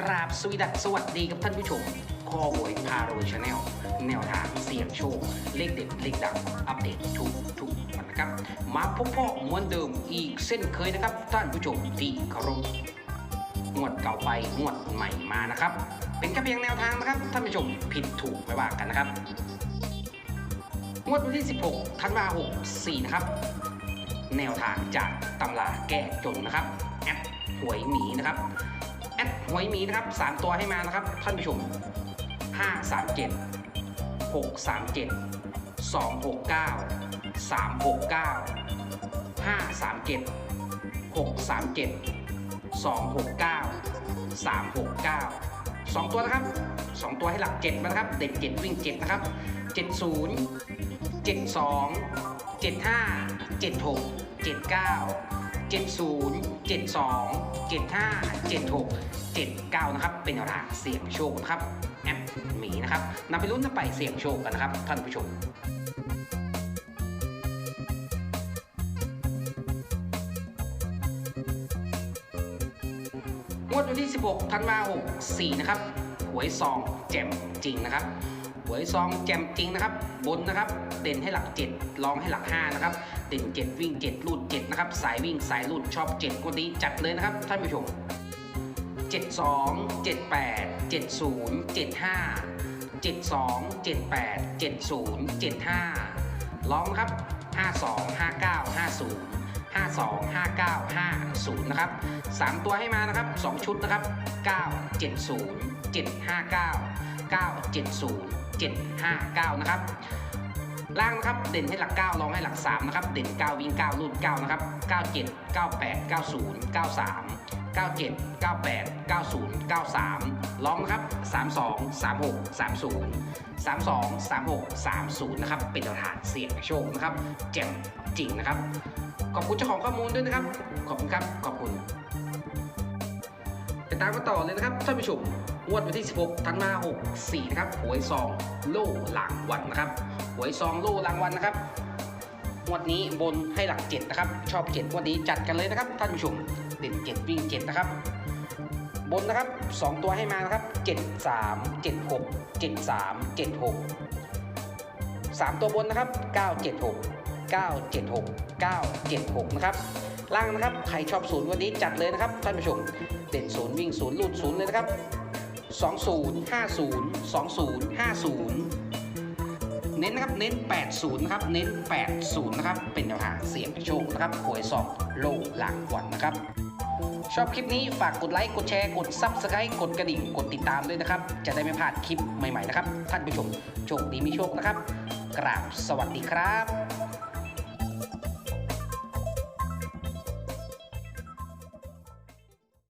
กราบสวีดัสสวัสดีกับท่านผู้ชมคอหวยพารวยชาแนลแนวทางเสี่ยงโชค เลขเด็ดเลขดังอัปเดตทุกทุกวันนะครับ มาพบพ่อมือนเดิมอีกเส้นเคยนะครับ ท่านผู้ชมที่เคารพงวดเก่าไปงวดใหม่มานะครับ เป็นแค่เพียงแนวทางนะครับ ท่านผู้ชมผิดถูกไม่ว่ากันนะครับ งวดวันที่ 16ธันวาคม64นะครับ แนวทางจากตำราแก้จนนะครับแอปหวยหมีนะครับ แอปหวยหมีนะครับ3ตัวให้มานะครับท่านผู้ชม537 637 269 369 537 637 269 369 2ตัวนะครับ2ตัวให้หลัก7มานะครับ เด็ด7วิ่ง7นะครับ70 72 75 76 79 70 72 75 76 79 นะครับ เป็นแนวทาเสี่ยงโชคนะครับ แอปหมีนะครับนำไปลุ้นนำไปเสี่ยงโชคกันนะครับ ท่านผู้ชมงวดวันที่ 16ธันวาคม64 นะครับ หวยซองแจ่มจริงนะครับ หวยซองแจ่มจริงนะครับ บนนะครับ เด่นให้หลัก7ลองให้หลัก 5 นะครับ เด่น7วิ่ง7ลูด7นะครับสายวิ่งสายลูดชอบ7วันนี้จัดเลยนะครับท่านผู้ชม72 78 70 75 72 78 70 75ลองนะครับ52 59 50 52 59 50 นะครับ 3 ตัวให้มานะครับ 2 ชุดนะครับ 9 70 759 9 70 759 นะครับ ล่างนะครับเด่นให้หลัก9ลองให้หลัก 3 นะครับ เด่น 9 วิ่ง 9 รุ่น 9 นะครับ 97 98 90 93 97 98 90 93ลองนะครับ 32 36 30 32 36 30 นะครับ เป็นแนวทางเสี่ยงโชคนะครับแจ่มจริงนะครับ ขอบคุณเจ้าของข้อมูลด้วยนะครับ ขอบคุณครับ ขอบคุณ ไปตามกันต่อเลยนะครับท่านผู้ชม งวดวันที่ 16 ธันวาคม64 นะครับ หวยซองโล่หลังวันนะครับ หวยซองโล่หลังวันนะครับ งวดนี้บนให้หลัก 7 นะครับ ชอบ 7 งวันนี้จัดกันเลยนะครับ ท่านผู้ชมเด่น7วิ่ง 7 นะครับ บนนะครับ 2 ตัวให้มานะครับ 7 3 7 6 7 3 7 6 3 ตัวบนนะครับ 9 7 6 9 7 6 9 7 6 นะครับ ล่างนะครับ ใครชอบศูนย์วันนี้จัดเลยนะครับ ท่านผู้ชม เด่นศูนย์วิ่งศูนย์ลูดศูนย์เลยนะครับ 20 50 20 50 เน้นนะครับ เน้น 80 นะครับ เน้น 80 นะครับ เป็นแนวทางเสี่ยงโชคนะครับหวยสองโลหลังวันนะครับ ชอบคลิปนี้ฝากกดไลค์ กดแชร์ กด Subscribe กดกระดิ่ง กดติดตามด้วยนะครับ จะได้ไม่พลาดคลิปใหม่ๆนะครับ ท่านผู้ชม โชคดีมีโชคนะครับ กราบสวัสดีครับ